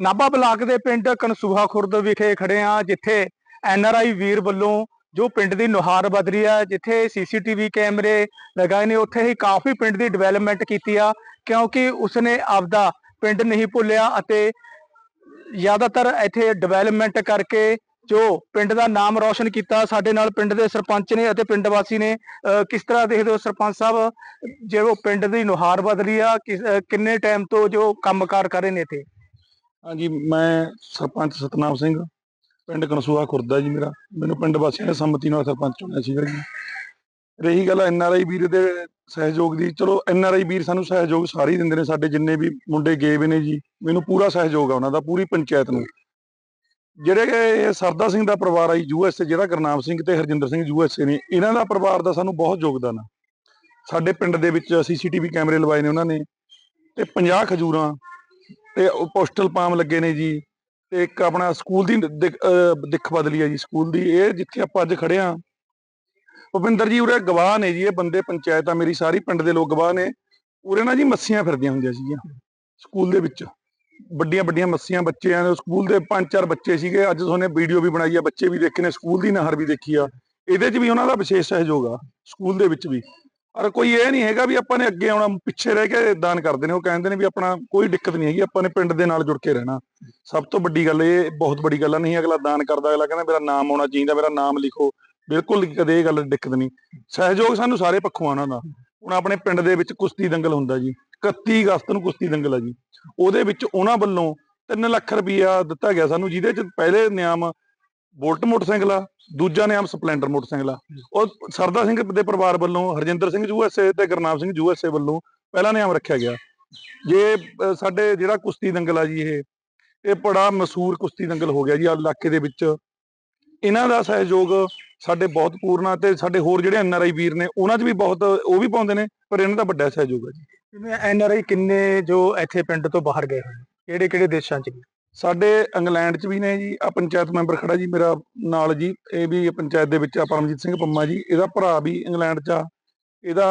Nabha block ਦੇ ਪਿੰਡ ਕਨਸੂਹਾ ਖੁਰਦ ਵਿਖੇ ਖੜੇ ਆ ਜਿੱਥੇ ਐਨਆਰਆਈ ਵੀਰ ਵੱਲੋਂ ਜੋ ਪਿੰਡ ਦੀ ਨੁਹਾਰ ਬਦਲੀ ਆ ਜਿੱਥੇ ਸੀਸੀਟੀਵੀ ਕੈਮਰੇ ਲਗਾਏ ਨੇ, ਉੱਥੇ ਹੀ ਕਾਫੀ ਪਿੰਡ ਦੀ ਡਿਵੈਲਪਮੈਂਟ ਕੀਤੀ ਆ, ਕਿਉਂਕਿ ਉਸਨੇ ਆਪਦਾ ਪਿੰਡ ਨਹੀਂ ਭੁੱਲਿਆ ਅਤੇ ਜ਼ਿਆਦਾਤਰ ਇੱਥੇ ਡਿਵੈਲਪਮੈਂਟ ਕਰਕੇ ਜੋ ਪਿੰਡ ਦਾ ਨਾਮ ਰੌਸ਼ਨ ਕੀਤਾ, ਸਾਡੇ ਨਾਲ ਪਿੰਡ ਦੇ ਸਰਪੰਚ ਨੇ ਅਤੇ ਪਿੰਡ ਵਾਸੀ ਨੇ ਕਿਸ ਤਰ੍ਹਾਂ ਦੇਖਦੇ ਹੋ ਸਰਪੰਚ ਸਾਹਿਬ, ਜੇ ਉਹ ਪਿੰਡ ਦੀ ਨੁਹਾਰ ਬਦਲੀ ਆ ਕਿੰਨੇ ਟਾਈਮ ਤੋਂ ਜੋ ਕੰਮਕਾਰ ਕਰ ਰਹੇ ਨੇ ਇੱਥੇ? ਹਾਂਜੀ, ਮੈਂ ਸਰਪੰਚ ਸਤਨਾਮ ਸਿੰਘ, ਪਿੰਡ ਕਨਸੂਆ ਖੁਰਦਾ ਜੀ ਮੇਰਾ। ਮੈਨੂੰ ਪਿੰਡ ਵਾਸੀਆਂ ਨੇ ਸੰਮਤੀ ਨਾਲ ਸਰਪੰਚ ਚੁਣਿਆ ਸੀਗਾ ਜੀ। ਰਹੀ ਗੱਲ ਐਨ ਆਰ ਆਈ ਵੀਰ ਦੇ ਸਹਿਯੋਗ ਦੀ, ਚਲੋ ਐਨ ਆਰ ਆਈ ਵੀਰ ਸਾਨੂੰ ਸਹਿਯੋਗ ਸਾਰੇ ਹੀ ਦਿੰਦੇ ਨੇ, ਸਾਡੇ ਜਿੰਨੇ ਵੀ ਮੁੰਡੇ ਗਏ ਵੀ ਨੇ ਜੀ, ਮੈਨੂੰ ਪੂਰਾ ਸਹਿਯੋਗ ਆ ਉਹਨਾਂ ਦਾ, ਪੂਰੀ ਪੰਚਾਇਤ ਨੂੰ। ਜਿਹੜੇ ਕਿ ਸਰਦਾ ਸਿੰਘ ਦਾ ਪਰਿਵਾਰ ਆ ਜੀ ਯੂਐਸਏ ਜਿਹੜਾ ਗੁਰਨਾਮ ਸਿੰਘ ਤੇ ਹਰਜਿੰਦਰ ਸਿੰਘ ਯੂਐਸਏ ਨੇ, ਇਹਨਾਂ ਦਾ ਪਰਿਵਾਰ ਦਾ ਸਾਨੂੰ ਬਹੁਤ ਯੋਗਦਾਨ ਆ। ਸਾਡੇ ਪਿੰਡ ਦੇ ਵਿੱਚ ਸੀਸੀਟੀਵੀ ਕੈਮਰੇ ਲਵਾਏ ਨੇ ਉਹਨਾਂ ਨੇ, ਤੇ 50 ਖਜੂਰਾਂ ਤੇ ਪੋਸਟਲ ਪਾਮ ਲੱਗੇ ਨੇ ਜੀ ਤੇ ਇੱਕ ਆਪਣਾ ਸਕੂਲ ਦੀ ਦਿੱਖ- ਬਦਲੀ ਹੈ ਜੀ ਸਕੂਲ ਦੀ, ਇਹ ਜਿੱਥੇ ਆਪਾਂ ਅੱਜ ਖੜੇ ਆ ਭੁਪਿੰਦਰ ਜੀ ਉਰੇ ਗਵਾਹ ਨੇ ਜੀ, ਇਹ ਬੰਦੇ ਪੰਚਾਇਤ ਆ ਮੇਰੀ ਸਾਰੀ ਪਿੰਡ ਦੇ ਲੋਕ ਗਵਾਹ ਨੇ। ਉਰੇ ਨਾ ਜੀ ਮੱਸੀਆਂ ਫਿਰਦੀਆਂ ਹੁੰਦੀਆਂ ਸੀਗੀਆਂ ਸਕੂਲ ਦੇ ਵਿੱਚ। ਵੱਡੀਆਂ ਵੱਡੀਆਂ ਮੱਸੀਆਂ ਬੱਚੇ ਆ ਸਕੂਲ ਦੇ ਪੰਜ ਚਾਰ ਬੱਚੇ ਸੀਗੇ। ਅੱਜ ਤੁਹਾਨੂੰ ਵੀਡੀਓ ਵੀ ਬਣਾਈ ਆ, ਬੱਚੇ ਵੀ ਦੇਖੇ ਨੇ, ਸਕੂਲ ਦੀ ਨਹਿਰ ਵੀ ਦੇਖੀ ਆ। ਇਹਦੇ 'ਚ ਵੀ ਉਹਨਾਂ ਦਾ ਵਿਸ਼ੇਸ਼ ਸਹਿਯੋਗ ਆ, ਸਕੂਲ ਦੇ ਵਿੱਚ ਵੀ। ਔਰ ਕੋਈ ਇਹ ਨਹੀਂ ਹੈਗਾ ਵੀ ਆਪਾਂ ਨੇ ਅੱਗੇ ਆਉਣਾ, ਪਿੱਛੇ ਰਹਿ ਕੇ ਦਾਨ ਕਰਦੇ ਨੇ। ਉਹ ਕਹਿੰਦੇ ਨੇ ਵੀ ਆਪਣਾ ਕੋਈ ਦਿੱਕਤ ਨਹੀਂ ਹੈਗੀ, ਆਪਾਂ ਨੇ ਪਿੰਡ ਦੇ ਨਾਲ ਜੁੜ ਕੇ ਰਹਿਣਾ। ਸਭ ਤੋਂ ਵੱਡੀ ਗੱਲ ਇਹ, ਬਹੁਤ ਵੱਡੀ ਗੱਲ ਨਹੀਂ ਅਗਲਾ ਦਾਨ ਕਰਦਾ, ਅਗਲਾ ਕਹਿੰਦਾ ਮੇਰਾ ਨਾਮ ਆਉਣਾ ਚਾਹੀਦਾ, ਮੇਰਾ ਨਾਮ ਲਿਖੋ। ਬਿਲਕੁਲ ਕਦੇ ਇਹ ਗੱਲ ਦਿੱਕਤ ਨਹੀਂ। ਸਹਿਯੋਗ ਸਾਨੂੰ ਸਾਰੇ ਪੱਖੋਂ ਆ ਉਹਨਾਂ ਦਾ। ਹੁਣ ਆਪਣੇ ਪਿੰਡ ਦੇ ਵਿੱਚ ਕੁਸ਼ਤੀ ਦੰਗਲ ਹੁੰਦਾ ਜੀ। 31 ਅਗਸਤ ਨੂੰ ਕੁਸ਼ਤੀ ਦੰਗਲ ਆ ਜੀ। ਉਹਦੇ ਵਿੱਚ ਉਹਨਾਂ ਵੱਲੋਂ 3 ਲੱਖ ਰੁਪਈਆ ਦਿੱਤਾ ਗਿਆ ਸਾਨੂੰ, ਜਿਹਦੇ ਚ ਪਹਿਲੇ ਨਿਯਮ ਬੋਲਟ ਮੋਟਰਸਾਈਕਲ ਆ ਦੂਜਾ ਨਿਯਮ ਸਪਲੈਂਡਰ ਮੋਟਰਸਾਈਕਲ ਆ। ਉਹ ਸਰਦਾ ਸਿੰਘ ਦੇ ਪਰਿਵਾਰ ਵੱਲੋਂ, ਹਰਜਿੰਦਰ ਸਿੰਘ ਯੂਐਸਏ ਤੇ ਗੁਰਨਾਮ ਸਿੰਘ ਯੂਐਸਏ ਵੱਲੋਂ ਪਹਿਲਾ ਨਿਯਮ ਰੱਖਿਆ ਗਿਆ। ਜੇ ਸਾਡੇ ਜਿਹੜਾ ਕੁਸ਼ਤੀ ਦੰਗਲ ਆ ਜੀ ਇਹ ਇਹ ਬੜਾ ਮਸ਼ਹੂਰ ਕੁਸ਼ਤੀ ਦੰਗਲ ਹੋ ਗਿਆ ਜੀ, ਆਹ ਇਲਾਕੇ ਦੇ ਵਿੱਚ। ਇਹਨਾਂ ਦਾ ਸਹਿਯੋਗ ਸਾਡੇ ਬਹੁਤ ਪੂਰਨਾ ਆ ਤੇ ਸਾਡੇ ਹੋਰ ਜਿਹੜੇ ਐਨ ਆਰ ਆਈ ਵੀਰ ਨੇ, ਉਹਨਾਂ 'ਚ ਵੀ ਬਹੁਤ, ਉਹ ਵੀ ਪਾਉਂਦੇ ਨੇ, ਪਰ ਇਹਨਾਂ ਦਾ ਵੱਡਾ ਸਹਿਯੋਗ ਹੈ ਜੀ। ਐਨ ਆਰ ਆਈ ਕਿੰਨੇ ਜੋ ਇੱਥੇ ਪਿੰਡ ਤੋਂ ਬਾਹਰ ਗਏ ਕਿਹੜੇ ਕਿਹੜੇ ਦੇਸ਼ਾਂ 'ਚ ਗਏ? ਸਾਡੇ ਇੰਗਲੈਂਡ 'ਚ ਵੀ ਨੇ ਜੀ ਆ ਪੰਚਾਇਤ ਮੈਂਬਰ ਖੜਾ ਜੀ ਮੇਰਾ ਨਾਲ ਜੀ, ਇਹ ਵੀ ਪੰਚਾਇਤ ਦੇ ਵਿੱਚ ਆ, ਪਰਮਜੀਤ ਸਿੰਘ ਪੰਮਾ ਜੀ, ਇਹਦਾ ਭਰਾ ਵੀ ਇੰਗਲੈਂਡ 'ਚ ਆ, ਇਹਦਾ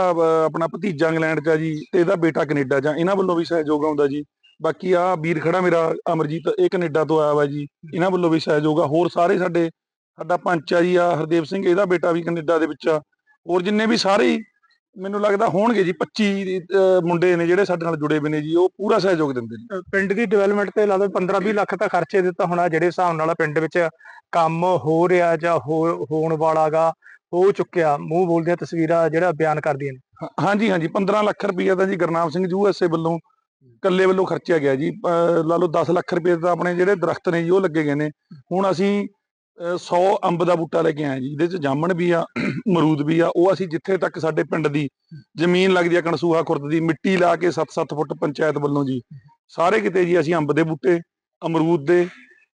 ਆਪਣਾ ਭਤੀਜਾ ਇੰਗਲੈਂਡ 'ਚ ਆ ਜੀ, ਤੇ ਇਹਦਾ ਬੇਟਾ ਕੈਨੇਡਾ 'ਚ ਆ, ਇਹਨਾਂ ਵੱਲੋਂ ਵੀ ਸਹਿਯੋਗ ਆਉਂਦਾ ਜੀ। ਬਾਕੀ ਆ ਵੀਰ ਖੜਾ ਮੇਰਾ, ਅਮਰਜੀਤ, ਇਹ ਕੈਨੇਡਾ ਤੋਂ ਆਇਆ ਵਾ ਜੀ, ਇਹਨਾਂ ਵੱਲੋਂ ਵੀ ਸਹਿਯੋਗ ਆ, ਹੋਰ ਸਾਰੇ ਸਾਡੇ, ਸਾਡਾ ਪੰਚ ਆ ਜੀ ਆ ਹਰਦੇਵ ਸਿੰਘ, ਇਹਦਾ ਬੇਟਾ ਵੀ ਕੈਨੇਡਾ ਦੇ ਵਿੱਚ ਆ, ਹੋਰ ਜਿੰਨੇ ਵੀ ਸਾਰੇ ਮੈਨੂੰ ਲੱਗਦਾ ਹੋਣਗੇ ਜੀ 25 ਅਹ, ਮੁੰਡੇ ਨੇ ਜਿਹੜੇ ਸਾਡੇ ਨਾਲ ਜੁੜੇ ਹੋਏ ਨੇ ਜੀ ਉਹ ਪੂਰਾ ਸਹਿਯੋਗ ਦਿੰਦੇ ਨੇ। ਪਿੰਡ ਦੀ ਡਿਵੈਲਪਮੈਂਟ ਤੇ ਲੱਗਦਾ 15-20 ਲੱਖ ਤਾਂ ਖਰਚੇ ਦਿੱਤਾ ਹੋਣਾ ਜਿਹੜੇ ਹਿਸਾਬ ਨਾਲ ਪਿੰਡ ਵਿੱਚ ਕੰਮ ਹੋ ਰਿਹਾ ਜਾਂ ਹੋਣ ਵਾਲਾਗਾ ਹੋ ਚੁੱਕਿਆ। ਮੂੰਹ ਬੋਲਦੀਆਂ ਤਸਵੀਰਾਂ ਜਿਹੜਾ ਬਿਆਨ ਕਰਦੀਆਂ ਨੇ। ਹਾਂਜੀ ਹਾਂਜੀ 15 ਲੱਖ ਰੁਪਈਆ ਤਾਂ ਜੀ ਗੁਰਨਾਮ ਸਿੰਘ ਯੂਐਸਏ ਵੱਲੋਂ ਕੱਲੇ ਵੱਲੋਂ ਖਰਚਿਆ ਗਿਆ ਜੀ। ਲਾ ਲਓ 10 ਲੱਖ ਰੁਪਏ ਤਾਂ ਆਪਣੇ ਜਿਹੜੇ ਦਰਖਤ ਨੇ ਜੀ ਉਹ ਲੱਗੇ ਗਏ ਨੇ। ਹੁਣ ਅਸੀਂ 100 ਅੰਬ ਦਾ ਬੂਟਾ ਲੈ ਕੇ ਆਇਆ ਜੀ ਇਹਦੇ ਚ ਜਾਮਣ ਵੀ ਆ, ਅਮਰੂਦ ਵੀ ਆ, ਉਹ ਅਸੀਂ ਜਿੱਥੇ ਤੱਕ ਸਾਡੇ ਪਿੰਡ ਦੀ ਜ਼ਮੀਨ ਲੱਗਦੀ ਆ ਕਣਸੂਹਾ ਖੁਰਦ ਦੀ, ਮਿੱਟੀ ਲਾ ਕੇ 7-7 ਫੁੱਟ ਪੰਚਾਇਤ ਵੱਲੋਂ ਜੀ, ਸਾਰੇ ਕਿਤੇ ਜੀ ਅਸੀਂ ਅੰਬ ਦੇ ਬੂਟੇ, ਅਮਰੂਦ ਦੇ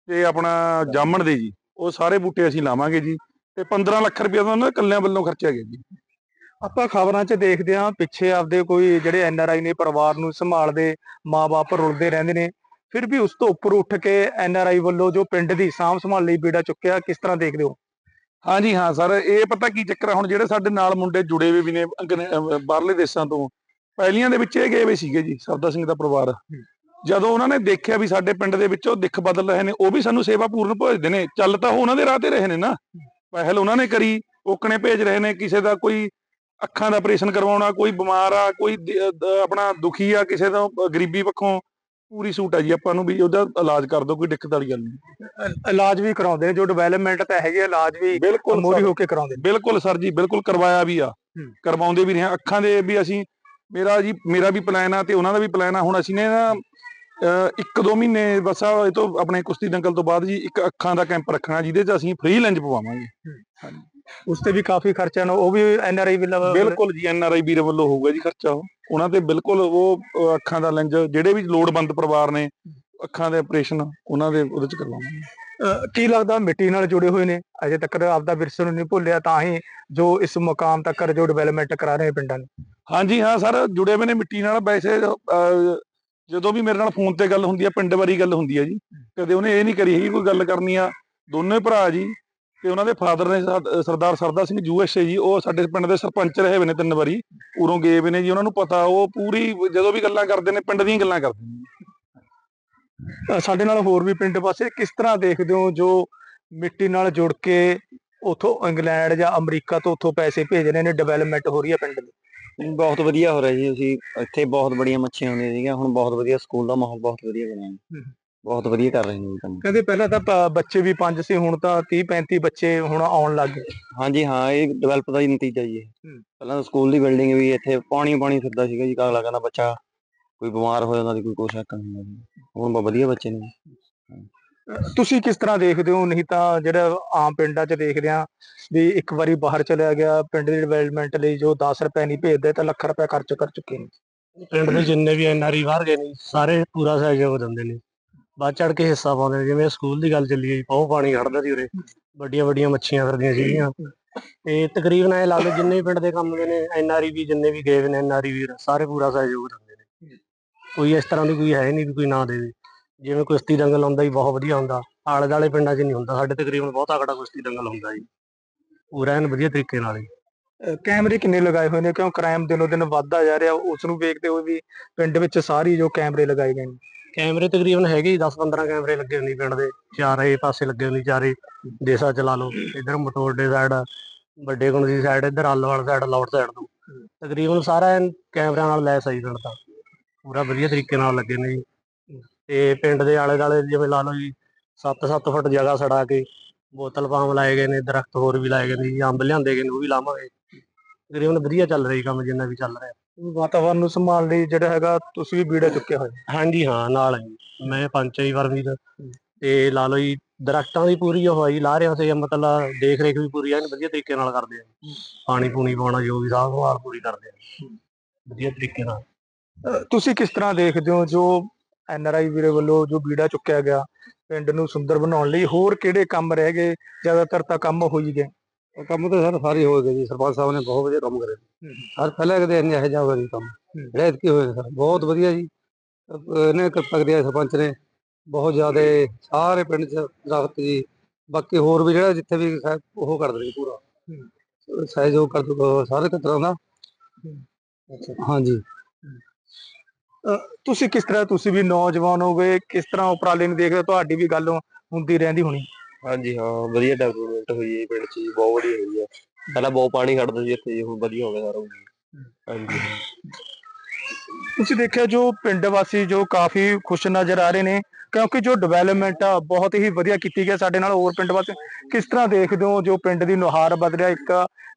ਤੇ ਆਪਣਾ ਜਾਮਣ ਦੇ ਜੀ, ਉਹ ਸਾਰੇ ਬੂਟੇ ਅਸੀਂ ਲਾਵਾਂਗੇ ਜੀ, ਤੇ 15 ਲੱਖ ਰੁਪਏ ਤਾਂ ਉਹਨਾਂ ਦੇ ਕੱਲਿਆਂ ਵੱਲੋਂ ਖਰਚਿਆ ਗਿਆ ਜੀ। ਆਪਾਂ ਖਬਰਾਂ 'ਚ ਦੇਖਦੇ ਹਾਂ, ਪਿੱਛੇ ਆਪਦੇ ਕੋਈ ਜਿਹੜੇ ਐਨਆਰਆਈ ਨੇ ਪਰਿਵਾਰ ਨੂੰ ਸੰਭਾਲਦੇ ਮਾਪੇ ਰੁਲਦੇ ਰਹਿੰਦੇ ਨੇ ਫਿਰ ਵੀ ਉਸ ਤੋਂ ਉੱਪਰ ਉੱਠ ਕੇ ਐਨਆਰਆਈ ਵੱਲੋਂ ਜੋ ਪਿੰਡ ਦੀ ਸਾਂਭ ਸੰਭਾਲ ਲਈ ਬੇੜਾ ਚੁੱਕਿਆ ਕਿਸ ਤਰ੍ਹਾਂ ਦੇਖਦੇ ਹੋ? ਹਾਂਜੀ ਹਾਂ ਸਰ ਇਹ ਪਤਾ ਕੀ ਚੱਕਰ ਹੁਣ ਜਿਹੜੇ ਸਾਡੇ ਨਾਲ ਮੁੰਡੇ ਜੁੜੇ ਵੀ ਨੇ ਬਾਹਰਲੇ ਦੇਸ਼ਾਂ ਤੋਂ ਪਹਿਲੀਆਂ ਦੇ ਵਿੱਚ ਇਹ ਗਏ ਹੋਏ ਸੀਗੇ ਜੀ ਸਰਦਾ ਸਿੰਘ ਦਾ ਪਰਿਵਾਰ। ਜਦੋਂ ਉਹਨਾਂ ਨੇ ਦੇਖਿਆ ਵੀ ਸਾਡੇ ਪਿੰਡ ਦੇ ਵਿੱਚ ਉਹ ਦਿੱਖ ਬਦਲ ਰਹੇ ਨੇ ਉਹ ਵੀ ਸਾਨੂੰ ਸੇਵਾ ਪੂਰਨ ਭੇਜਦੇ ਨੇ ਚੱਲ ਤਾਂ ਉਹ ਉਹਨਾਂ ਦੇ ਰਾਹ ਤੇ ਰਹੇ ਨੇ ਨਾ। ਪਹਿਲ ਉਹਨਾਂ ਨੇ ਕਰੀ ਓਕਣੇ ਭੇਜ ਰਹੇ ਨੇ ਕਿਸੇ ਦਾ ਕੋਈ ਅੱਖਾਂ ਦਾ ਆਪਰੇਸ਼ਨ ਕਰਵਾਉਣਾ ਕੋਈ ਬਿਮਾਰ ਆ ਕੋਈ ਆਪਣਾ ਦੁਖੀ ਆ ਕਿਸੇ ਦਾ ਅਹ ਗਰੀਬੀ ਪੱਖੋਂ ਪੂਰੀ ਸੂਟ ਆ ਜੀ ਆਪਾਂ ਨੂੰ ਵੀ ਉਹਦਾ ਇਲਾਜ ਕਰ ਦਿਓ ਕੋਈ ਦਿੱਕਤ ਵਾਲੀ ਗੱਲ ਨਹੀਂ। ਇਲਾਜ ਵੀ ਕਰਾਉਂਦੇ ਨੇ ਜੋ ਡਿਵੈਲਪਮੈਂਟ ਤਾਂ ਹੈਗੀ ਇਲਾਜ ਵੀ ਬਿਲਕੁਲ ਮੋਰੀ। ਹੋ ਕੇ ਕਰਾਉਂਦੇ ਬਿਲਕੁਲ ਸਰ ਜੀ ਬਿਲਕੁਲ ਕਰਵਾਇਆ ਵੀ ਆ। ਕਰਵਾਉਂਦੇ ਵੀ ਰਹੇ। ਅੱਖਾਂ ਦੇ ਵੀ ਅਸੀਂ ਮੇਰਾ ਜੀ ਮੇਰਾ ਵੀ ਪਲਾਨ ਆ ਤੇ ਉਹਨਾਂ ਦਾ ਵੀ ਪਲਾਨ ਆ। ਹੁਣ ਅਸੀਂ ਨੇ ਨਾ ਇੱਕ ਦੋ ਮਹੀਨੇ ਬਸ ਇਹ ਤੋਂ ਆਪਣੇ ਕੁਸ਼ਤੀ ਦੰਗਲ ਤੋਂ ਬਾਅਦ ਜੀ ਇੱਕ ਅੱਖਾਂ ਦਾ ਕੈਂਪ ਰੱਖਣਾ ਜਿਹਦੇ 'ਚ ਅਸੀਂ ਫ੍ਰੀ ਲੈਂਜ ਪਵਾਵਾਂਗੇ। ਉਸ ਤੇ ਵੀ ਕਾਫੀ ਖਰਚਾ ਨਾ ਉਹ ਵੀ ਐਨਆਰਆਈ ਵੱਲੋਂ ਬਿਲਕੁਲ ਜੀ ਐਨ ਆਰ ਆਈ ਵੀਰ ਵੱਲੋਂ ਹੋਊਗਾ ਜੀ ਖਰਚਾ ਉਹ। ਉਹਨਾਂ ਤੇ ਬਿਲਕੁਲ ਉਹ ਅੱਖਾਂ ਦਾ ਲੈਂਜ ਜਿਹੜੇ ਵੀ ਲੋੜਵੰਦ ਪਰਿਵਾਰ ਨੇ ਅੱਖਾਂ ਦੇ ਆਪਰੇਸ਼ਨ ਉਹਨਾਂ ਦੇ ਉਹਦੇ 'ਚ ਅਹ ਕੀ ਲੱਗਦਾ ਮਿੱਟੀ ਨਾਲ ਜੁੜੇ ਹੋਏ ਨੇ? ਅਜੇ ਤੱਕ ਆਪਦਾ ਵਿਰਸੇ ਨੂੰ ਨਹੀਂ ਭੁੱਲਿਆ ਤਾਂ ਹੀ ਜੋ ਇਸ ਮੁਕਾਮ ਤੱਕ ਜੋ ਡਿਵੈਲਪਮੈਂਟ ਕਰਾ ਰਹੇ ਪਿੰਡਾਂ ਨੇ। ਹਾਂਜੀ ਹਾਂ ਸਰ ਜੁੜੇ ਹੋਏ ਨੇ ਮਿੱਟੀ ਨਾਲ। ਵੈਸੇ ਜਦੋਂ ਵੀ ਮੇਰੇ ਨਾਲ ਫੋਨ ਤੇ ਗੱਲ ਹੁੰਦੀ ਆ ਪਿੰਡ ਵਾਰੀ ਗੱਲ ਹੁੰਦੀ ਆ ਜੀ। ਕਦੇ ਉਹਨੇ ਇਹ ਨਹੀਂ ਕਰੀ ਹੈਗੀ ਕੋਈ ਗੱਲ ਕਰਨੀ ਆ। ਦੋਨੇ ਭਰਾ ਜੀ ਤੇ ਉਹਨਾਂ ਦੇ ਫਾਦਰ ਨੇ ਸਰ- ਸਰਦਾਰ ਸਰਦਾ ਸਿੰਘ ਯੂਐਸਏ ਜੀ ਉਹ ਸਾਡੇ ਪਿੰਡ ਦੇ ਸਰਪੰਚ ਰਹੇ ਨੇ ਤਿੰਨ ਵਾਰੀ ਉਰੋਂ ਗਏ ਨੇ ਜੀ ਉਹਨਾਂ ਨੂੰ ਪਤਾ ਉਹ ਪੂਰੀ ਜਦੋਂ ਵੀ ਗੱਲਾਂ ਕਰਦੇ ਨੇ ਪਿੰਡ ਦੀਆਂ ਗੱਲਾਂ ਕਰਦੇ ਨੇ। ਸਾਡੇ ਨਾਲ ਹੋਰ ਵੀ ਪਿੰਡ ਪਾਸੇ ਕਿਸ ਤਰ੍ਹਾਂ ਦੇਖਦੇ ਹੋ ਜੋ ਮਿੱਟੀ ਨਾਲ ਜੁੜ ਕੇ ਉਥੋਂ ਇੰਗਲੈਂਡ ਜਾਂ ਅਮਰੀਕਾ ਤੋਂ ਉਥੋਂ ਪੈਸੇ ਭੇਜ ਰਹੇ ਨੇ ਡਿਵੈਲਪਮੈਂਟ ਹੋ ਰਹੀ ਹੈ ਪਿੰਡ ਦੀ? ਬਹੁਤ ਵਧੀਆ ਹੋ ਰਿਹਾ ਜੀ ਅਸੀਂ ਇੱਥੇ ਬਹੁਤ ਬੜੀਆਂ ਮੱਛੀਆਂ ਹੁੰਦੀਆਂ ਸੀਗੀਆਂ ਹੁਣ ਬਹੁਤ ਵਧੀਆ ਸਕੂਲ ਦਾ ਮਾਹੌਲ ਬਹੁਤ ਵਧੀਆ ਬਣਿਆ। ਬਹੁਤ ਵਧੀਆ ਕਰ ਰਹੇ ਨੇ ਜੀ ਕੰਮ। ਕਹਿੰਦੇ ਪਹਿਲਾਂ ਤਾਂ ਪ- ਬੱਚੇ ਵੀ ਪੰਜ ਸੀ ਹੁਣ ਤਾਂ 30 35 ਬੱਚੇ ਹੁਣ ਆਉਣ ਲੱਗ ਗਏ। ਹਾਂਜੀ ਹਾਂ ਇਹ ਡਿਵੈਲਪ ਦਾ ਹੀ ਨਤੀਜਾ ਜੀ ਇਹ। ਹੂੰ। ਪਹਿਲਾਂ ਤਾਂ ਸਕੂਲ ਦੀ ਬਿਲਡਿੰਗ ਵੀ ਇੱਥੇ ਪਾਣੀ ਪਾਣੀ ਫਿਰਦਾ ਸੀਗਾ ਜੀ ਅਗਲਾ ਕਹਿੰਦਾ ਬੱਚਾ ਕੋਈ ਬਿਮਾਰ ਹੋ ਜਾਂਦਾ ਸੀ ਕੋਈ ਕੁਛ ਨਹੀਂ ਹੁੰਦਾ ਸੀ ਹੁਣ ਬਹੁਤ ਵਧੀਆ ਬੱਚੇ ਨੇ। ਤੁਸੀਂ ਕਿਸ ਤਰ੍ਹਾਂ ਦੇਖਦੇ ਹੋ? ਨਹੀਂ ਤਾਂ ਜਿਹੜਾ ਆਮ ਪਿੰਡਾਂ 'ਚ ਦੇਖਦੇ ਆ ਵੀ ਇੱਕ ਵਾਰੀ ਬਾਹਰ ਚਲਿਆ ਗਿਆ ਪਿੰਡ ਦੀ ਡਿਵੈਲਪਮੈਂਟ ਲਈ ਜੋ 10 ਰੁਪਏ ਨਹੀਂ ਭੇਜਦੇ ਤਾਂ ਲੱਖ ਰੁਪਏ ਖਰਚ ਕਰ ਚੁੱਕੇ ਨੇ। ਪਿੰਡ ਦੇ ਜਿੰਨੇ ਵੀ ਐਨਆਰਈ ਬਾਹਰ ਗਏ ਨੇ ਸਾਰੇ ਪੂਰਾ ਸਹਿਯੋਗ ਦਿੰਦੇ ਨੇ। ਵੱਧ ਚੜ ਕੇ ਹਿੱਸਾ ਪਾਉਂਦੇ ਨੇ, ਜਿਵੇਂ ਸਕੂਲ ਦੀ ਗੱਲ ਚੱਲੀ ਜੀ ਬਹੁਤ ਪਾਣੀ ਖੜਦਾ ਸੀ ਉਰੇ, ਵੱਡੀਆਂ ਵੱਡੀਆਂ ਮੱਛੀਆਂ ਫਿਰਦੀਆਂ ਸੀਗੀਆਂ। ਤੇ ਤਕਰੀਬਨ ਐ ਲੱਗਦਾ ਜਿੰਨੇ ਵੀ ਪਿੰਡ ਦੇ ਕੰਮ ਦੇ ਨੇ ਐਨਆਰਈ ਵੀ ਜਿੰਨੇ ਵੀ ਗਏ ਨੇ ਐਨਆਰਈ ਵੀਰ ਸਾਰੇ ਪੂਰਾ ਸਹਿਯੋਗ ਦਿੰਦੇ ਨੇ। ਕੋਈ ਇਸ ਤਰ੍ਹਾਂ ਦੀ ਕੋਈ ਹੈ ਨਹੀਂ ਵੀ ਕੋਈ ਨਾ ਦੇਵੇ। ਜਿਵੇਂ ਕੁਸ਼ਤੀ ਦੰਗਲ ਹੁੰਦਾ ਹੀ ਬਹੁਤ ਵਧੀਆ ਹੁੰਦਾ। ਆਲੇ ਦਾਲੇ ਪਿੰਡਾਂ 'ਚ ਨਹੀਂ ਹੁੰਦਾ, ਸਾਡੇ ਤਕਰੀਬਨ ਬਹੁਤ ਤਕੜਾ ਕੁਸ਼ਤੀ ਦੰਗਲ ਹੁੰਦਾ ਜੀ। ਪੂਰਾ ਐਨ ਵਧੀਆ ਤਰੀਕੇ ਨਾਲ ਹੀ ਕੈਮਰੇ ਕਿੰਨੇ ਲਗਾਏ ਹੋਏ ਨੇ? ਕਿਉਂ ਕ੍ਰਾਈਮ ਦਿਨੋ ਦਿਨ ਵੱਧਦਾ ਜਾ ਰਿਹਾ ਉਸ ਨੂੰ ਵੇਖਦੇ ਹੋਏ ਵੀ ਪਿੰਡ ਵਿੱਚ ਸਾਰੀ ਜੋ ਕੈਮਰੇ ਲਗਾਏ ਗਏ ਨੇ। ਕੈਮਰੇ ਤਕਰੀਬਨ ਹੈਗੇ ਹੀ 10-15 ਕੈਮਰੇ ਲੱਗੇ ਹੁੰਦੇ ਪਿੰਡ ਦੇ। ਚਾਰੇ ਪਾਸੇ ਲੱਗੇ ਹੁੰਦੇ, ਚਾਰੇ ਦੇਸਾ ਚਲਾ ਲਓ। ਇਧਰ ਮਟੋਰਡੇ ਸਾਈਡ ਵੱਡੇ ਗੁਣ ਦੀ ਸਾਈਡ ਇਧਰ ਆਲੋਵਾਲ ਸਾਈਡ ਲੌਟ ਸਾਈਡ ਤੋਂ। ਤਕਰੀਬਨ ਸਾਰਾ ਐਨ ਕੈਮਰਿਆਂ ਨਾਲ ਲੈਸ ਆਈ ਪਿੰਡ ਦਾ। ਪੂਰਾ ਵਧੀਆ ਤਰੀਕੇ ਨਾਲ ਲੱਗੇ ਨੇ ਜੀ। ਤੇ ਪਿੰਡ ਦੇ ਆਲੇ ਦਾਲੇ ਜਿਵੇਂ ਲਾ ਲਓ ਜੀ 7-7 ਫੁੱਟ ਜਗ੍ਹਾ ਸੜਾ ਕੇ, ਬੋਤਲ ਪਾਮ ਲਾਏ ਗਏ ਨੇ, ਦਰਖਤ ਹੋਰ ਵੀ ਲਾਏ ਗਏ ਨੇ ਜੀ, ਅੰਬ ਲਿਆਂਦੇ ਗਏ ਨੇ, ਉਹ ਵੀ ਲਾਵਾਂਗੇ। ਤਕਰੀਬਨ ਵਧੀਆ ਚੱਲ ਰਿਹਾ ਕੰਮ ਜਿੰਨਾ ਵੀ ਚੱਲ ਰਿਹਾ। ਵਾਤਾਵਰਨ ਨੂੰ ਸੰਭਾਲ ਲਈ ਜਿਹੜਾ ਹੈਗਾ ਤੁਸੀਂ ਵੀ ਬੀੜਾ ਚੁੱਕੇ ਹੋਏ ਹਾਂਜੀ ਹਾਂ ਨਾਲ ਹੈ ਜੀ। ਮੈਂ ਪੰਚਾਈ ਵਰਮੀਰ ਤੇ ਲਾ ਲਓ ਜੀ ਦਰਖਤਾਂ ਦੀ ਪੂਰੀ ਉਹ ਹੈ ਜੀ ਲਾ ਰਿਆਂ ਸੀ ਮਤਲਬ ਦੇਖ ਰੇਖ ਵੀ ਪੂਰੀ ਐਨ ਵਧੀਆ ਤਰੀਕੇ ਨਾਲ ਕਰਦੇ ਆ। ਪਾਣੀ ਪੂਣੀ ਪਾਉਣਾ ਜੋ ਵੀ ਸਾਂਭ ਸੰਭਾਲ ਪੂਰੀ ਕਰਦੇ ਆ। ਵਧੀਆ ਤਰੀਕੇ ਨਾਲ। ਤੁਸੀਂ ਕਿਸ ਤਰ੍ਹਾਂ ਦੇਖਦੇ ਹੋ ਜੋ ਐਨਆਰਆਈ ਵੀਰੇ ਵੱਲੋਂ ਜੋ ਬੀੜਾ ਚੁੱਕਿਆ ਗਿਆ ਪਿੰਡ ਨੂੰ ਸੁੰਦਰ ਬਣਾਉਣ ਲਈ ਹੋਰ ਕਿਹੜੇ ਕੰਮ ਰਹਿ ਗਏ? ਜ਼ਿਆਦਾਤਰ ਤਾਂ ਕੰਮ ਹੋ ਹੀ ਗਏ। ਕੰਮ ਤਾਂ ਸਰ ਸਾਰੇ ਹੋ ਗਏ ਜੀ ਸਰਪੰਚ ਸਾਹਿਬ ਨੇ ਬਹੁਤ ਵਧੀਆ ਕੰਮ ਕਰੇ ਹਰ ਪਹਿਲਾਂ ਕਦੇ ਇੰਨੇ ਇਹੋ ਨਹੀਂ ਕੰਮ। ਜਿਹੜਾ ਇਤਕੀ ਹੋਇਆ ਸਰ? ਬਹੁਤ ਵਧੀਆ ਜੀ। ਇਹਨੇ ਕਿਰਪਾ ਕਰੀ ਹੈ ਸਰਪੰਚ ਨੇ। ਬਹੁਤ ਜ਼ਿਆਦਾ ਸਾਰੇ ਪਿੰਡ ਚ ਦਰਖਤ ਜੀ। ਬਾਕੀ ਹੋਰ ਵੀ ਜਿਹੜਾ ਜਿੱਥੇ ਵੀ ਉਹ ਕਰ ਦੇਣਗੇ ਪੂਰਾ। ਸਹਿਯੋਗ ਕਰ ਦੂਗਾ ਸਾਰੇ ਤਰ੍ਹਾਂ ਦਾ। ਹਾਂਜੀ। ਤੁਸੀਂ ਕਿਸ ਤਰ੍ਹਾਂ ਤੁਸੀਂ ਵੀ ਨੌਜਵਾਨ ਹੋ ਗਏ ਕਿਸ ਤਰ੍ਹਾਂ ਉਪਰਾਲੇ ਨੂੰ ਦੇਖਦੇ? ਤੁਹਾਡੀ ਵੀ ਗੱਲ ਹੁੰਦੀ ਰਹਿੰਦੀ ਹੋਣੀ। ਹਾਂਜੀ ਹਾਂ ਵਧੀਆ ਡਿਵੈਲਪਮੈਂਟ ਹੋਈ ਹੈ ਪਿੰਡ 'ਚ ਜੀ ਬਹੁਤ ਵਧੀਆ ਹੋਈ ਹੈ। ਪਹਿਲਾਂ ਬਹੁਤ ਪਾਣੀ ਖੜਦਾ ਸੀ ਇੱਥੇ ਜੀ ਹੁਣ ਵਧੀਆ ਹੋ ਗਿਆ ਸਾਰਾ ਕੁਝ। ਹਾਂਜੀ। ਤੁਸੀਂ ਦੇਖਿਆ ਜੋ ਪਿੰਡ ਵਾਸੀ ਜੋ ਕਾਫੀ ਖੁਸ਼ ਨਜ਼ਰ ਆ ਰਹੇ ਨੇ ਕਿਉਂਕਿ ਜੋ ਡਿਵੈਲਪਮੈਂਟ ਆ ਬਹੁਤ ਹੀ ਵਧੀਆ ਕੀਤੀ ਗਈ ਸਾਡੇ ਨਾਲ ਹੋਰ ਪਿੰਡ ਵਾਸੀ। ਕਿਸ ਤਰ੍ਹਾਂ ਦੇਖਦੇ ਹੋ ਜੋ ਪਿੰਡ ਦੀ ਨੁਹਾਰ ਬਦਲਿਆ ਇੱਕ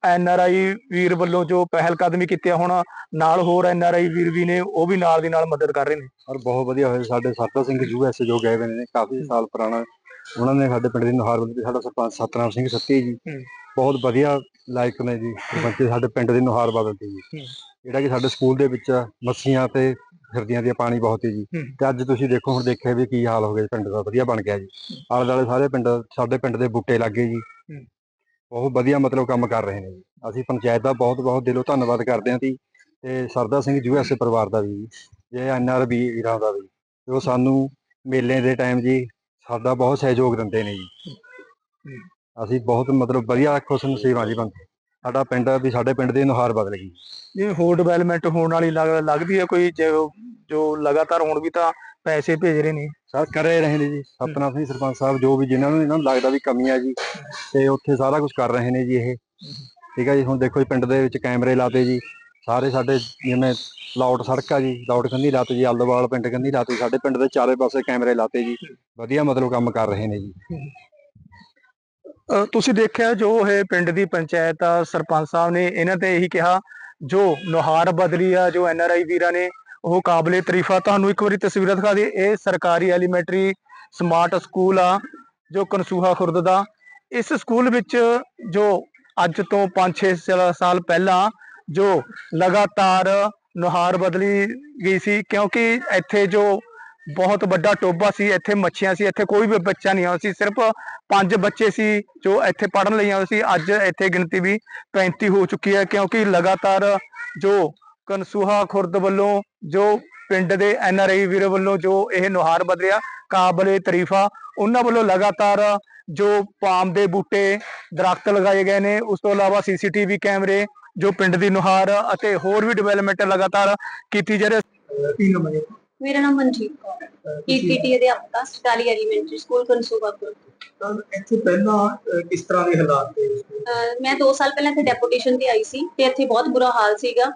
ਐਨ ਆਰ ਆਈ ਵੀਰ ਵੱਲੋਂ ਜੋ ਪਹਿਲ ਕਦਮੀ ਕੀਤੀ ਆ ਹੁਣ ਨਾਲ ਹੋਰ ਐਨ ਆਰ ਆਈ ਵੀਰ ਵੀ ਨੇ ਉਹ ਵੀ ਨਾਲ ਦੀ ਨਾਲ ਮਦਦ ਕਰ ਰਹੇ ਨੇ? ਔਰ ਬਹੁਤ ਵਧੀਆ ਹੋਇਆ ਸਾਡੇ ਸਰਦਾ ਸਿੰਘ ਯੂ ਐਸ ਜੋ ਗਏ ਹੋਏ ਨੇ ਕਾਫੀ ਸਾਲ ਪੁਰਾਣਾ ਉਹਨਾਂ ਨੇ ਸਾਡੇ ਪਿੰਡ ਦੀ ਨੁਹਾਰ ਬਦਲੀ ਸਾਡਾ ਸਰਪੰਚ ਸਤਨਾਮ ਸਿੰਘ ਸੱਤੀ ਜੀ। ਬਹੁਤ ਵਧੀਆ ਲਾਇਕ ਨੇ ਜੀ। ਸਰਪੰਚ ਸਾਡੇ ਪਿੰਡ ਦੀ ਨੁਹਾਰ ਬਦਲਦੀ ਜੀ। ਜਿਹੜਾ ਕਿ ਸਾਡੇ ਸਕੂਲ ਦੇ ਵਿੱਚ ਮੱਛੀਆਂ ਤੇ ਫਿਰਦੀਆਂ ਦੀਆਂ ਪਾਣੀ ਬਹੁਤ ਹੈ ਜੀ। ਤੇ ਅੱਜ ਤੁਸੀਂ ਦੇਖੋ ਹੁਣ ਦੇਖਿਆ ਵੀ ਕੀ ਹਾਲ ਹੋ ਗਿਆ ਪਿੰਡ ਦਾ ਵਧੀਆ ਬਣ ਗਿਆ ਜੀ। ਆਲੇ ਦੁਆਲੇ ਸਾਰੇ ਪਿੰਡ ਸਾਡੇ ਪਿੰਡ ਦੇ ਬੂਟੇ ਲੱਗੇ ਜੀ। ਬਹੁਤ ਵਧੀਆ ਮਤਲਬ ਕੰਮ ਕਰ ਰਹੇ ਨੇ ਜੀ। ਅਸੀਂ ਪੰਚਾਇਤ ਦਾ ਬਹੁਤ ਬਹੁਤ ਦਿਲੋਂ ਧੰਨਵਾਦ ਕਰਦੇ ਹਾਂ ਜੀ। ਤੇ ਸਰਦਾ ਸਿੰਘ ਯੂ ਐਸ ਪਰਿਵਾਰ ਦਾ ਵੀ ਜੀ। ਜੇ ਐਨ ਆਰ ਬੀ ਵੀਰਾਂ ਦਾ ਵੀ। ਜੋ ਸਾਨੂੰ ਮੇਲੇ ਦੇ ਟਾਈਮ ਜੀ ਸਾਡਾ ਬਹੁਤ ਸਹਿਯੋਗ ਦਿੰਦੇ ਨੇ ਜੀ। ਅਸੀਂ ਬਹੁਤ ਮਤਲਬ ਵਧੀਆ ਖੁਸ਼ ਨਸੀਬ ਹਾਂ ਜੀ ਬੰਦੇ। ਸਾਡਾ ਪਿੰਡ ਵੀ ਸਾਡੇ ਪਿੰਡ ਦੀ ਨੁਹਾਰ ਬਦਲ ਗਈ। ਜਿਵੇਂ ਹੋਰ ਡਿਵੈਲਪਮੈਂਟ ਹੋਣ ਵਾਲੀ ਲੱਗ- ਲੱਗਦੀ ਹੈ ਕੋਈ ਜੋ ਜੋ ਲਗਾਤਾਰ ਹੁਣ ਵੀ ਤਾਂ ਪੈਸੇ ਭੇਜ ਰਹੇ ਨੇ। ਸਰ ਕਰੇ ਰਹੇ ਨੇ ਜੀ। ਸਤਨਾਮ ਸਿੰਘ ਸਰਪੰਚ ਸਾਹਿਬ ਜੋ ਵੀ ਜਿਨ੍ਹਾਂ ਨੂੰ ਇਹਨਾਂ ਨੂੰ ਲੱਗਦਾ ਵੀ ਕਮੀ ਆ ਜੀ ਤੇ ਉੱਥੇ ਸਾਰਾ ਕੁਝ ਕਰ ਰਹੇ ਨੇ ਜੀ ਇਹ। ਠੀਕ ਹੈ ਜੀ ਹੁਣ ਦੇਖੋ ਜੀ ਪਿੰਡ ਦੇ ਵਿੱਚ ਕੈਮਰੇ ਲਾਤੇ ਜੀ। ਸਾਰੇ ਸਾਡੇ ਜਿਵੇਂ ਲਾਊਟ ਸੜਕ ਆ ਜੀ ਲਾਊਟ ਕੰਨੀ ਲਾਤੇ ਜੀ ਆਲਦੋਵਾਲ ਪਿੰਡ ਕੰਨੀ ਲਾਤੇ ਸਾਡੇ ਪਿੰਡ ਦੇ ਚਾਰੇ ਪਾਸੇ ਕੈਮਰੇ ਲਾਤੇ ਜੀ ਵਧੀਆ ਮਤਲਬ ਕੰਮ ਕਰ ਰਹੇ ਨੇ ਜੀ। ਅ, ਤੁਸੀਂ ਦੇਖਿਆ ਜੋ ਇਹ ਪਿੰਡ ਦੀ ਪੰਚਾਇਤ ਆ ਸਰਪੰਚ ਸਾਹਿਬ ਨੇ ਇਹਨਾਂ ਤੇ ਇਹੀ ਕਿਹਾ ਜੋ ਨੁਹਾਰ ਬਦਲੀ ਆ ਜੋ ਐਨਆਰਆਈ ਵੀਰਾਂ ਨੇ ਉਹ ਕਾਬਲੇ ਤਾਰੀਫਾ ਤੁਹਾਨੂੰ ਇੱਕ ਵਾਰੀ ਤਸਵੀਰਾਂ ਦਿਖਾ ਦੇ ਇਹ ਸਰਕਾਰੀ ਐਲੀਮੈਂਟਰੀ ਸਮਾਰਟ ਸਕੂਲ ਆ ਜੋ ਕਨਸੂਹਾ ਖੁਰਦ ਦਾ ਇਸ ਸਕੂਲ ਵਿੱਚ ਜੋ ਅੱਜ ਤੋਂ 5-6 ਸਾਲ ਪਹਿਲਾਂ ਜੋ ਲਗਾਤਾਰ ਨੁਹਾਰ ਬਦਲੀ ਗਈ ਸੀ, ਕਿਉਂਕਿ ਇੱਥੇ ਜੋ ਬਹੁਤ ਵੱਡਾ ਟੋਬਾ ਸੀ, ਇੱਥੇ ਮੱਛੀਆਂ ਸੀ, ਇੱਥੇ ਕੋਈ ਵੀ ਬੱਚਾ ਨਹੀਂ ਆਇਆ ਸੀ, ਸਿਰਫ ਪੰਜ ਬੱਚੇ ਸੀ ਜੋ ਇੱਥੇ ਪੜਨ ਲਈ ਆਏ ਸੀ। ਅੱਜ ਇੱਥੇ ਗਿਣਤੀ ਵੀ 35 ਹੋ ਚੁੱਕੀ ਹੈ, ਕਿਉਂਕਿ ਲਗਾਤਾਰ ਜੋ ਕਨਸੂਹਾ ਖੁਰਦ ਵੱਲੋਂ, ਜੋ ਪਿੰਡ ਦੇ ਐਨ ਆਰ ਆਈ ਵੀਰ ਵੱਲੋਂ ਜੋ ਇਹ ਨੁਹਾਰ ਬਦਲਿਆ, ਕਾਬਲੇ ਤਾਰੀਫਾ, ਉਹਨਾਂ ਵੱਲੋਂ ਲਗਾਤਾਰ ਜੋ ਪਾਮ ਦੇ ਬੂਟੇ ਦਰਖਤ ਲਗਾਏ ਗਏ ਨੇ, ਉਸ ਤੋਂ ਇਲਾਵਾ ਸੀਸੀਟੀਵੀ ਕੈਮਰੇ ਜੋ ਪਿੰਡ ਦੀ ਨੁਹਾਰ ਅਤੇ ਹੋਰ ਵੀ ਡਿਵੈਲਪਮੈਂਟ ਲਗਾਤਾਰ ਕੀਤੀ ਜਾ ਰਹੀ ਹੈ। ਮੇਰਾ ਨਾਮ ਮਨਜੀਤ ਕੌਰ ਹੈ। ਈਪੀਟੀ ਅਧਿਆਪਕਾ ਸਟਾਲੀ ਐਲੀਮੈਂਟਰੀ ਸਕੂਲ ਕਨਸੂਬਾਪੁਰ ਤਾਂ ਇੱਥੇ ਪਹਿਲਾਂ ਕਿਸ ਤਰ੍ਹਾਂ ਦੇ ਹਾਲਾਤ ਤੇ ਮੈਂ 2 ਸਾਲ ਪਹਿਲਾਂ ਇੱਥੇ ਡੈਪੂਟੇਸ਼ਨ ਤੇ ਆਈ ਸੀ ਤੇ ਇੱਥੇ ਬਹੁਤ ਬੁਰਾ ਹਾਲ ਸੀਗਾ।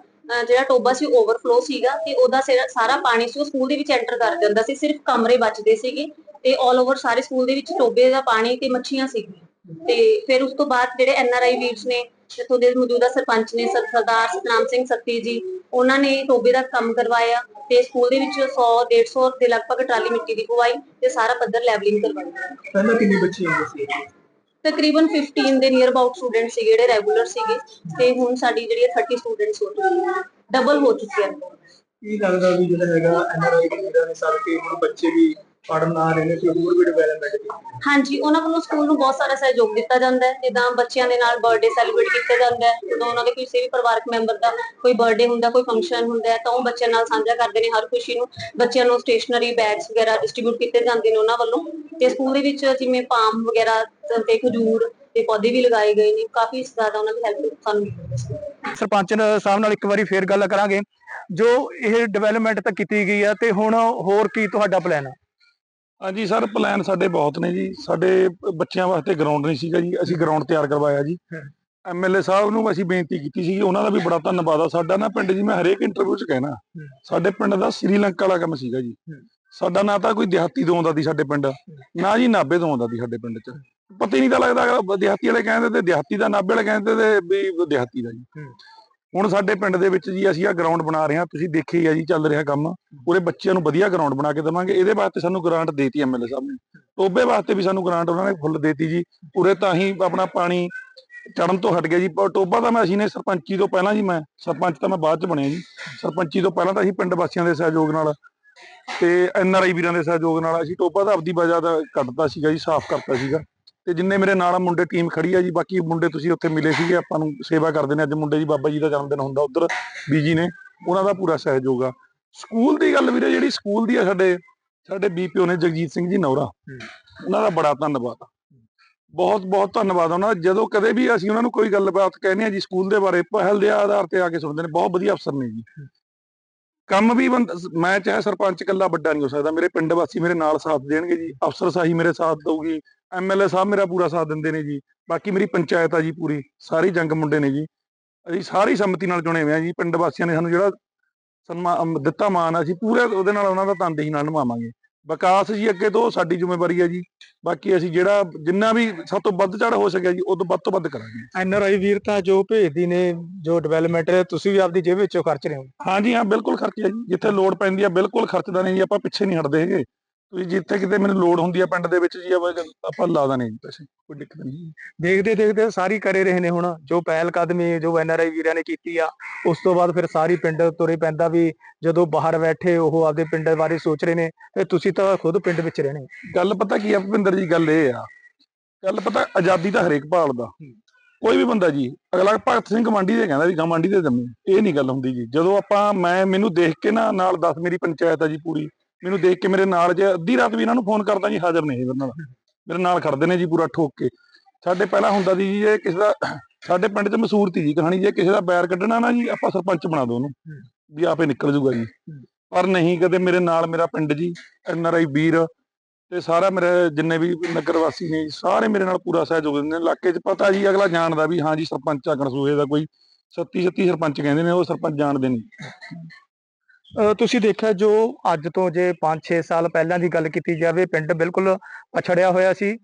ਜਿਹੜਾ ਟੋਬਾ ਸੀ ਓਵਰਫਲੋ ਸੀਗਾ ਤੇ ਉਹਦਾ ਸਿਰ- ਸਾਰਾ ਪਾਣੀ ਸੀ ਉਹ ਸਕੂਲ ਦੇ ਵਿੱਚ ਐਂਟਰ ਕਰ ਜਾਂਦਾ ਸੀ। ਸਿਰਫ ਕਮਰੇ ਬਚਦੇ ਸੀਗੇ ਤੇ 올 ਓਵਰ ਸਾਰੇ ਸਕੂਲ ਦੇ ਵਿੱਚ ਟੋਬੇ ਦਾ ਪਾਣੀ ਤੇ ਮੱਛੀਆਂ ਸੀਗੀਆਂ। ਤੇ ਫਿਰ ਉਸ ਤੋਂ ਬਾਅਦ ਜਿਹੜੇ ਐਨ ਆਰ ਆਈ ਵੀਰਸ ਨੇ ਜਿੱਥੋਂ ਦੇ ਮੌਜੂਦਾ ਸਰਪੰਚ ਨੇ ਸਰ- ਸਰਦਾਰ ਸਤਨਾਮ ਸਿੰਘ ਸੱਤੀ ਜੀ ਉਹਨਾਂ ਨੇ ਟੋਬੇ ਦਾ ਕੰਮ ਕਰਵਾਇਆ ਤੇ ਸਕੂਲ ਦੇ ਵਿੱਚ 100 150 ਦੇ ਲਗਭਗ ਟਰਾਲੀ ਮਿੱਟੀ ਦੀ ਪਵਾਈ ਤੇ ਸਾਰਾ ਪੱਧਰ ਲੈਵਲਿੰਗ ਕਰਵਾਈ। ਪਹਿਲਾਂ ਕਿੰਨੇ ਬੱਚੇ ਆਉਂਦੇ ਸੀ? ਤਕਰੀਬਨ 15 ਦੇ ਨੀਅਰ ਅਬਾਊਟ ਸਟੂਡੈਂਟ ਸੀਗੇ ਜਿਹੜੇ ਰੈਗੂਲਰ ਸੀਗੇ ਤੇ ਹੁਣ ਸਾਡੀ ਜਿਹੜੀ ਹੈ 30 ਸਟੂਡੈਂਟਸ ਹੋ ਚੁੱਕੀ ਹੈ ਡਬਲ ਹੋ ਚੁੱਕੀ ਹੈ ਕੀ ਲੱਗਦਾ ਵੀ ਜਿਹੜਾ ਹੈਗਾ ਐਨਆਰਆਈ ਦੇ ਵੀਰਾਂ ਨੇ ਸਾਰੇ ਕਿ ਹੁਣ ਬੱਚੇ ਵੀ ਪੜਨ ਆ ਰਹੇ ਨੇ ਤੇ ਹੋਰ ਵੀ ਡਿਵੈਲਪਮੈਂਟ ਦੀ ਹਾਂਜੀ ਉਹਨਾਂ ਵੱਲੋਂ ਸਕੂਲ ਨੂੰ ਬਹੁਤ ਸਾਰਾ ਸਹਿਯੋਗ ਦਿੱਤਾ ਜਾਂਦਾ ਹੈ। ਜਿੱਦਾਂ ਬੱਚਿਆਂ ਦੇ ਨਾਲ ਬਰਥਡੇ ਸੈਲੀਬ੍ਰੇਟ ਕੀਤਾ ਜਾਂਦਾ ਹੈ। ਜਦੋਂ ਉਹਨਾਂ ਦੇ ਕਿਸੇ ਵੀ ਪਰਿਵਾਰਕ ਮੈਂਬਰ ਦਾ ਕੋਈ ਬਰਥਡੇ ਹੁੰਦਾ ਕੋਈ ਫੰਕਸ਼ਨ ਹੁੰਦਾ ਹੈ ਤਾਂ ਉਹ ਬੱਚਿਆਂ ਨਾਲ ਸਾਂਝਾ ਕਰਦੇ ਨੇ। ਹਰ ਖੁਸ਼ੀ ਨੂੰ ਬੱਚਿਆਂ ਨੂੰ ਸਟੇਸ਼ਨਰੀ ਬੈਗਸ ਵਗੈਰਾ ਡਿਸਟ੍ਰੀਬਿਊਟ ਕੀਤੇ ਜਾਂਦੇ ਨੇ ਉਹਨਾਂ ਵੱਲੋਂ। ਤੇ ਸਕੂਲ ਦੇ ਵਿੱਚ ਜਿਵੇਂ ਪਾਮ ਵਗੈਰਾ ਤੇ ਖਜੂਰ ਤੇ ਪੌਦੇ ਵੀ ਲਗਾਏ ਗਏ ਨੇ। ਕਾਫੀ ਜ਼ਿਆਦਾ ਉਹਨਾਂ ਦੀ ਹੈਲਪ ਸਾਨੂੰ ਸਰਪੰਚ ਸਾਹਿਬ ਨਾਲ ਇੱਕ ਵਾਰੀ ਫੇਰ ਗੱਲ ਕਰਾਂਗੇ। ਜੋ ਇਹ ਡਿਵੈਲਪਮੈਂਟ ਤਾਂ ਕੀਤੀ ਗਈ ਆ ਤੇ ਹੁਣ ਹੋਰ ਕੀ ਤੁਹਾਡਾ ਪਲਾਨ ਆ? ਹਾਂਜੀ ਸਰ ਪਲਾਨ ਸਾਡੇ ਬਹੁਤ ਨੇ ਜੀ। ਸਾਡੇ ਬੱਚਿਆਂ ਵਾਸਤੇ ਗਰਾਊਂਡ ਨਹੀਂ ਸੀਗਾ ਜੀ। ਅਸੀਂ ਗਰਾਊਂਡ ਤਿਆਰ ਕਰਵਾਇਆ ਜੀ। ਐਮਐਲਏ ਸਾਹਿਬ ਨੂੰ ਅਸੀਂ ਬੇਨਤੀ ਕੀਤੀ ਸੀ ਉਹਨਾਂ ਦਾ ਵੀ ਬੜਾ ਧੰਨਵਾਦ ਆ। ਸਾਡਾ ਨਾ ਪਿੰਡ ਜੀ ਮੈਂ ਹਰੇਕ ਇੰਟਰਵਿਊ 'ਚ ਕਹਿਣਾ। ਸਾਡੇ ਪਿੰਡ ਦਾ ਸ੍ਰੀਲੰਕਾ ਵਾਲਾ ਕੰਮ ਸੀਗਾ ਜੀ। ਸਾਡਾ ਨਾ ਤਾਂ ਕੋਈ ਦਿਹਾਤੀ ਤੋਂ ਆਉਂਦਾ ਸੀ ਸਾਡੇ ਪਿੰਡ। ਨਾ ਜੀ ਨਾਭੇ ਤੋਂ ਆਉਂਦਾ ਸੀ ਸਾਡੇ ਪਿੰਡ 'ਚ। ਪਤਾ ਹੀ ਨਹੀਂ ਤਾਂ ਲੱਗਦਾ ਦਿਹਾਤੀ ਵਾਲੇ ਕਹਿੰਦੇ ਤੇ ਦਿਹਾਤੀ ਦਾ ਨਾਭੇ ਵਾਲੇ ਕਹਿੰਦੇ ਤੇ ਵੀ ਦਿਹਾਤੀ ਦਾ ਜੀ। ਹੁਣ ਸਾਡੇ ਪਿੰਡ ਦੇ ਵਿੱਚ ਜੀ ਅਸੀਂ ਆ ਗਰਾਊਂਡ ਬਣਾ ਰਹੇ ਹਾਂ, ਤੁਸੀਂ ਦੇਖਿਆ ਆ ਜੀ ਚੱਲ ਰਿਹਾ ਕੰਮ। ਉਹਦੇ ਬੱਚਿਆਂ ਨੂੰ ਵਧੀਆ ਗਰਾਊਂਡ ਬਣਾ ਕੇ ਦੇਵਾਂਗੇ। ਇਹਦੇ ਵਾਸਤੇ ਸਾਨੂੰ ਗ੍ਰਾਂਟ ਦੇਤੀ ਐਮਐਲਏ ਸਾਹਿਬ ਨੇ। ਟੋਬੇ ਵਾਸਤੇ ਵੀ ਸਾਨੂੰ ਗ੍ਰਾਂਟ ਉਹਨਾਂ ਨੇ ਫੁੱਲ ਦੇਤੀ ਜੀ। ਉਰੇ ਤਾਂ ਹੀ ਆਪਣਾ ਪਾਣੀ ਚੜਨ ਤੋਂ ਹਟ ਗਿਆ ਜੀ। ਪਰ ਟੋਬਾ ਤਾਂ ਮੈਂ ਅਸੀਂ ਨੇ ਸਰਪੰਚੀ ਤੋਂ ਪਹਿਲਾਂ ਜੀ ਮੈਂ, ਸਰਪੰਚ ਤਾਂ ਮੈਂ ਬਾਅਦ ਚ ਬਣਿਆ ਜੀ। ਸਰਪੰਚੀ ਤੋਂ ਪਹਿਲਾਂ ਤਾਂ ਅਸੀਂ ਪਿੰਡ ਵਾਸੀਆਂ ਦੇ ਸਹਿਯੋਗ ਨਾਲ ਤੇ ਐਨਆਰਆਈ ਵੀਰਾਂ ਦੇ ਸਹਿਯੋਗ ਨਾਲ ਅਸੀਂ ਟੋਬਾ ਤਾਂ ਆਪਦੀ ਵਜ੍ਹਾ ਦਾ ਕੱਢਤਾ ਸੀਗਾ ਜੀ, ਸਾਫ਼ ਕਰਤਾ ਸੀਗਾ। ਤੇ ਜਿੰਨੇ ਮੇਰੇ ਨਾਲ ਮੁੰਡੇ ਟੀਮ ਖੜੀ ਆ ਜੀ ਬਾਕੀ ਮੁੰਡੇ ਤੁਸੀਂ ਉੱਥੇ ਮਿਲੇ ਸੀਗੇ ਆਪਾਂ ਨੂੰ ਸੇਵਾ ਕਰਦੇ ਨੇ ਅੱਜ ਮੁੰਡੇ ਜੀ ਬਾਬਾ ਜੀ ਦਾ ਜਨਮ ਦਿਨ ਹੁੰਦਾ ਉਧਰ ਬੀਜੀ ਨੇ ਉਹਨਾਂ ਦਾ ਪੂਰਾ ਸਹਿਯੋਗ ਆ। ਸਕੂਲ ਦੀ ਗੱਲ ਵੀਰੇ ਜਿਹੜੀ ਸਕੂਲ ਦੀ ਆ ਸਾਡੇ ਸਾਡੇ ਬੀਪੀਓ ਨੇ ਜਗਜੀਤ ਸਿੰਘ ਜੀ ਨੌਰਾ ਉਹਨਾਂ ਦਾ ਬੜਾ ਧੰਨਵਾਦ। ਬਹੁਤ ਬਹੁਤ ਧੰਨਵਾਦ ਉਹਨਾਂ ਦਾ। ਜਦੋਂ ਕਦੇ ਵੀ ਅਸੀਂ ਉਹਨਾਂ ਨੂੰ ਕੋਈ ਗੱਲਬਾਤ ਕਹਿੰਦੇ ਆ ਜੀ ਸਕੂਲ ਦੇ ਬਾਰੇ ਪਹਿਲ ਦੇ ਆਧਾਰ ਤੇ ਆ ਕੇ ਸੁਣਦੇ ਨੇ ਬਹੁਤ ਵਧੀਆ ਅਫਸਰ ਨੇ ਜੀ। ਕੰਮ ਵੀ ਮੈਂ ਚਾਹੇ ਸਰਪੰਚ ਇਕੱਲਾ ਵੱਡਾ ਨਹੀਂ ਹੋ ਸਕਦਾ ਮੇਰੇ ਪਿੰਡ ਵਾਸੀ ਮੇਰੇ ਨਾਲ ਸਾਥ ਦੇਣਗੇ ਜੀ ਅਫਸਰ ਸਾਹੀ ਮੇਰੇ ਸਾਥ ਦਊਗੀ। ਐਮਐਲਏ ਸਾਹਿਬ ਮੇਰਾ ਪੂਰਾ ਸਾਥ ਦਿੰਦੇ ਨੇ ਜੀ। ਬਾਕੀ ਮੇਰੀ ਪੰਚਾਇਤ ਆ ਜੀ ਪੂਰੀ ਸਾਰੀ ਜੰਗ ਮੁੰਡੇ ਨੇ ਜੀ। ਅਸੀਂ ਸਾਰੀ ਸੰਮਤੀ ਨਾਲ ਚੁਣੇ ਹੋਏ ਆ ਜੀ। ਪਿੰਡ ਵਾਸੀਆਂ ਨੇ ਸਾਨੂੰ ਜਿਹੜਾ ਸਨਮਾਨ ਦਿੱਤਾ ਮਾਨ ਆ, ਅਸੀਂ ਪੂਰੇ ਉਹਦੇ ਨਾਲ ਉਹਨਾਂ ਦਾ ਤਨਦੇਹੀ ਨਾਲ ਨਿਭਾਵਾਂਗੇ। ਵਿਕਾਸ ਜੀ ਅੱਗੇ ਤੋਂ ਸਾਡੀ ਜ਼ਿੰਮੇਵਾਰੀ ਹੈ ਜੀ। ਬਾਕੀ ਅਸੀਂ ਜਿਹੜਾ ਜਿੰਨਾ ਵੀ ਸਭ ਤੋਂ ਵੱਧ ਚੜ ਹੋ ਸਕਿਆ ਜੀ ਉਹ ਤੋਂ ਵੱਧ ਤੋਂ ਵੱਧ ਕਰਾਂਗੇ। ਐਨਆਰਆਈ ਵੀਰ ਤਾਂ ਜੋ ਭੇਜਦੀ ਨੇ ਜੋ ਡਿਵੈਲਪਮੈਂਟ ਤੁਸੀਂ ਵੀ ਆਪਦੀ ਜੇਬ ਵਿੱਚੋਂ ਖਰਚ ਰਹੇ ਹੋ। ਹਾਂਜੀ ਹਾਂ ਬਿਲਕੁਲ ਖਰਚਿਆ ਜੀ। ਜਿੱਥੇ ਲੋੜ ਪੈਂਦੀ ਆ ਬਿਲਕੁਲ ਖਰਚਦਾ ਨਹੀਂ ਜੀ ਆਪਾਂ ਪਿੱਛੇ ਨਹੀਂ ਹਟਦੇ ਹੈਗੇ। ਤੁਸੀਂ ਜਿੱਥੇ ਕਿਤੇ ਮੈਨੂੰ ਲੋੜ ਹੁੰਦੀ ਆ ਪਿੰਡ ਦੇ ਵਿੱਚ ਜੀ ਆਪਾਂ ਆਪਾਂ ਲਾ ਦਾਂ ਜੀ ਪੈਸੇ ਕੋਈ ਦਿੱਕਤ ਨਹੀਂ ਦੇਖਦੇ ਦੇਖਦੇ ਸਾਰੀ ਕਰੇ ਰਹੇ ਨੇ ਹੁਣ ਜੋ ਪਹਿਲ ਕਦਮੀ ਜੋ ਐਨਆਰਆਈ ਵੀਰਾਂ ਨੇ ਕੀਤੀ ਆ ਉਸ ਤੋਂ ਬਾਅਦ ਫਿਰ ਸਾਰੀ ਪਿੰਡ ਤੁਰੇ ਪੈਂਦਾ ਵੀ ਜਦੋਂ ਬਾਹਰ ਬੈਠੇ ਉਹ ਆਪਦੇ ਪਿੰਡ ਬਾਰੇ ਸੋਚ ਰਹੇ ਨੇ ਤੇ ਤੁਸੀਂ ਤਾਂ ਖੁਦ ਪਿੰਡ ਵਿੱਚ ਰਹਿਣੇ। ਗੱਲ ਪਤਾ ਕੀ ਆ ਭੁਪਿੰਦਰ ਜੀ ਗੱਲ ਇਹ ਆ। ਗੱਲ ਪਤਾ ਆਜ਼ਾਦੀ ਤਾਂ ਹਰੇਕ ਭਾਲਦਾ। ਕੋਈ ਵੀ ਬੰਦਾ ਜੀ ਅਗਲਾ ਭਗਤ ਸਿੰਘ ਮੰਡੀ ਦੇ ਕਹਿੰਦਾ ਵੀ ਗਾਂ ਮੰਡੀ ਦੇ ਜੰਮੇ। ਇਹ ਨਹੀਂ ਗੱਲ ਹੁੰਦੀ ਜੀ। ਜਦੋਂ ਆਪਾਂ ਮੈਂ ਮੈਨੂੰ ਦੇਖ ਕੇ ਨਾ ਨਾਲ 10 ਮੇਰੀ ਪੰਚਾਇਤ ਆ ਜੀ ਪੂਰੀ। ਮੈਨੂੰ ਦੇਖ ਕੇ ਮੇਰੇ ਨਾਲ ਜੇ ਅੱਧੀ ਰਾਤ ਵੀ ਇਹਨਾਂ ਨੂੰ ਫੋਨ ਕਰਦਾ ਜੀ ਹਾਜ਼ਰ ਨਹੀਂ ਮੇਰੇ ਨਾਲ। ਮੇਰੇ ਨਾਲ ਖੜਦੇ ਨੇ ਜੀ ਪੂਰਾ ਠੋਕ ਕੇ। ਸਾਡੇ ਪਹਿਲਾਂ ਹੁੰਦਾ ਸੀ ਜੀ ਇਹ ਕਿਸੇ ਦਾ ਸਾਡੇ ਪਿੰਡ 'ਚ ਮਸ਼ਹੂਰ ਤੀ ਜੀ ਕਹਾਣੀ ਜੇ ਕਿਸੇ ਦਾ ਬੈਰ ਕੱਢਣਾ ਨਾ ਜੀ ਆਪਾਂ ਸਰਪੰਚ ਬਣਾ ਦੋ ਉਹਨੂੰ ਵੀ ਆਪੇ ਨਿਕਲ ਜੂਗਾ ਜੀ। ਪਰ ਨਹੀਂ ਕਦੇ ਮੇਰੇ ਨਾਲ ਮੇਰਾ ਪਿੰਡ ਜੀ ਐਨਆਰਆਈ ਵੀਰ ਤੇ ਸਾਰਾ ਮੇਰੇ ਜਿੰਨੇ ਵੀ ਨਗਰ ਵਾਸੀ ਨੇ ਜੀ, ਸਾਰੇ ਮੇਰੇ ਨਾਲ ਪੂਰਾ ਸਹਿਯੋਗ ਦਿੰਦੇ ਨੇ। ਇਲਾਕੇ 'ਚ ਪਤਾ ਜੀ ਅਗਲਾ ਜਾਣਦਾ ਵੀ ਹਾਂ ਜੀ ਸਰਪੰਚ ਆ ਕਨਸੂਏ ਦਾ ਕੋਈ 37 36 ਸਰਪੰਚ ਕਹਿੰਦੇ ਨੇ ਉਹ ਸਰਪੰਚ ਜਾਣਦੇ ਨਹੀਂ ਅਹ ਤੁਸੀਂ ਦੇਖਿਆ ਜੋ ਅੱਜ ਤੋਂ ਜੇ 5-6 ਸਾਲ ਪਹਿਲਾਂ ਦੀ ਗੱਲ ਕੀਤੀ ਜਾਵੇ, ਪਿੰਡ ਬਿਲਕੁਲ ਪਛੜਿਆ ਹੋਇਆ ਸੀ।